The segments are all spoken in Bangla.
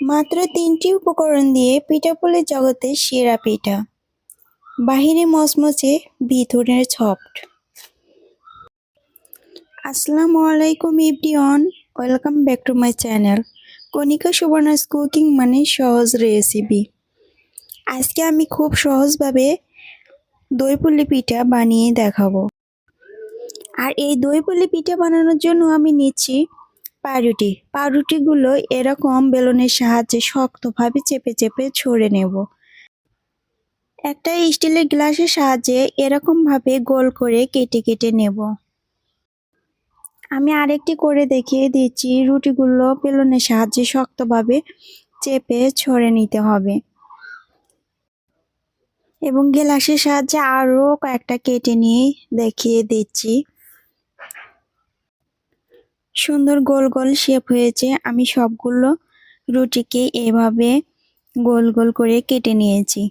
মাত্র তিনটি উপকরণ দিয়ে পিঠাপুলির জগতে সেরা পিঠা। বাহিরে মচমচে ভিতরের সফট আসসালামু আলাইকুম everyone welcome back to my channel. Kanika Subarna's cooking মানে সহজ রেসিপি। আজকে আমি খুব সহজভাবে দই পুলি পিঠা বানিয়ে দেখাবো। আর এই দই পুলি পিঠা বানানোর জন্য আমি নিচ্ছি পাউরুটি। পাউরুটিগুলো এরকম বেলুনের সাহায্যে শক্তভাবে চেপে চেপে ছড়ে নেব। একটা স্টিলের গ্লাসের সাহায্যে এরকমভাবে গোল করে কেটে কেটে নেব। আমি আরেকটি করে দেখিয়ে দিচ্ছি। রুটিগুলো বেলুনের সাহায্যে শক্তভাবে চেপে ছড়ে নিতে হবে। এবং গ্লাসের সাহায্যে আরও কয়েকটা কেটে নিয়ে দেখিয়ে দিচ্ছি। সুন্দর গোল গোল শেপ হয়েছে। আমি সবগুলো রুটিকে এভাবে গোল গোল করে কেটে নিয়েছি।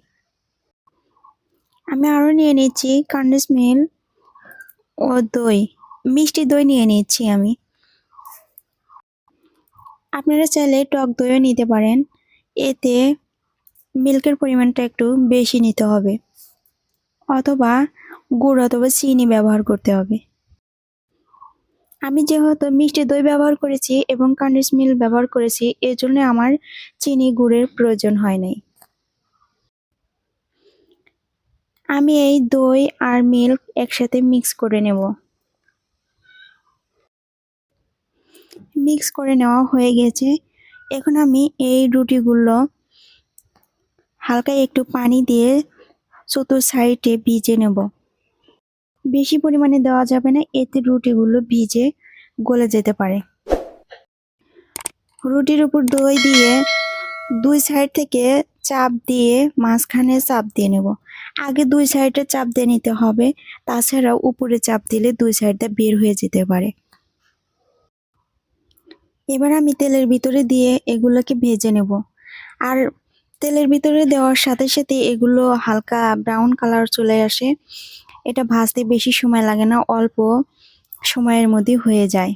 আমি আরও নিয়ে নিচ্ছি কন্ডেন্স মিল ও দই। মিষ্টি দই নিয়ে নিচ্ছি আমি। আপনারা চাইলে টক দইও নিতে পারেন। এতে মিল্কের পরিমাণটা একটু বেশি নিতে হবে। অথবা গুড় অথবা চিনি ব্যবহার করতে হবে। আমি যেহেতু মিষ্টি দই ব্যবহার করেছি এবং কন্ডেন্স মিল্ক ব্যবহার করেছি এর জন্য আমার চিনি গুড়ের প্রয়োজন হয় নাই। আমি এই দই আর মিল্ক একসাথে মিক্স করে নেব। মিক্স করে নেওয়া হয়ে গেছে। এখন আমি এই রুটিগুলো হালকা একটু পানি দিয়ে চতুর সাইডে ভিজে নেব। বেশি পরিমাণে দেওয়া যাবে না, এতে রুটিগুলো ভিজে গলে যেতে পারে। রুটির উপর দই দিয়ে দুই সাইড থেকে চাপ দিয়ে মাঝখানে চাপ দিয়ে নেব। আগে দুই সাইডে চাপ দিয়ে নিতে হবে, তাছাড়াও উপরে চাপ দিলে দুই সাইডটা বের হয়ে যেতে পারে। এবার আমি তেলের ভিতরে দিয়ে এগুলোকে ভেজে নেব। আর তেলের ভিতরে দেওয়ার সাথে সাথে এগুলো হালকা ব্রাউন কালার চলে আসে। এটা ভাজতে বেশি সময় লাগে না, অল্প সময়ের মধ্যে হয়ে যায়।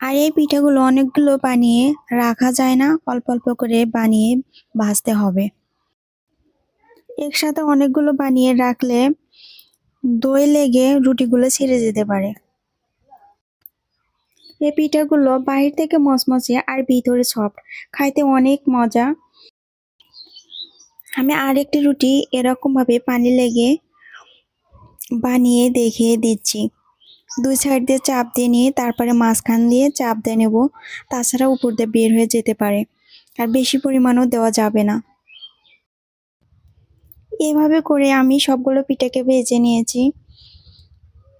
আর এই পিঠাগুলো অনেকগুলো বানিয়ে রাখা যায় না, অল্প অল্প করে বানিয়ে ভাজতে হবে। একসাথে অনেকগুলো বানিয়ে রাখলে দই লেগে রুটিগুলো ছিঁড়ে যেতে পারে। এই পিঠাগুলো বাহির থেকে মচমচে আর ভিতরে সফট, খাইতে অনেক মজা। আমি আরেকটি রুটি এরকমভাবে পানি লেগে বানিয়ে দেখিয়ে দিচ্ছি। দুই সাইড দিয়ে চাপ দিয়ে নিয়ে তারপরে মাঝখান দিয়ে চাপ দিয়ে নেব। তাছাড়া উপর দিয়ে বের হয়ে যেতে পারে। আর বেশি পরিমাণও দেওয়া যাবে না। এভাবে করে আমি সবগুলো পিঠাকে ভেজে নিয়েছি।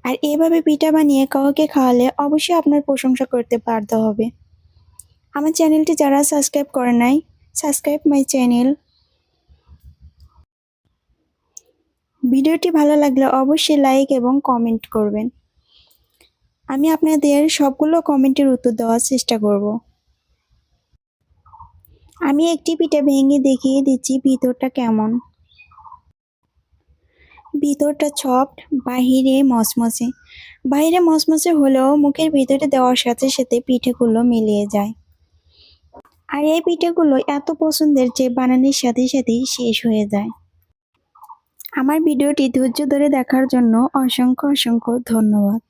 আর এভাবে পিঠা বানিয়ে কাউকে খাওয়ালে অবশ্যই আপনার প্রশংসা করতে বাধ্য হবে। আমার চ্যানেলটি যারা সাবস্ক্রাইব করে নাই, সাবস্ক্রাইব মাই চ্যানেল। ভিডিওটি ভালো লাগলে অবশ্যই লাইক এবং কমেন্ট করবেন। আমি আপনাদের সবগুলো কমেন্টের উত্তর দেওয়ার চেষ্টা করব। আমি একটি পিঠে ভেঙে দেখিয়ে দিচ্ছি, ভিতরটা কেমন। ভিতরটা সফট বাহিরে মচমচে। বাইরে মচমচে হলেও মুখের ভিতরে দেওয়ার সাথে সাথে পিঠেগুলো মিলিয়ে যায়। আর এই পিঠেগুলো এত পছন্দের যে বানানোর সাথে সাথেই শেষ হয়ে যায়। আমার ভিডিওটি ধৈর্য ধরে দেখার জন্য অসংখ্য অসংখ্য ধন্যবাদ।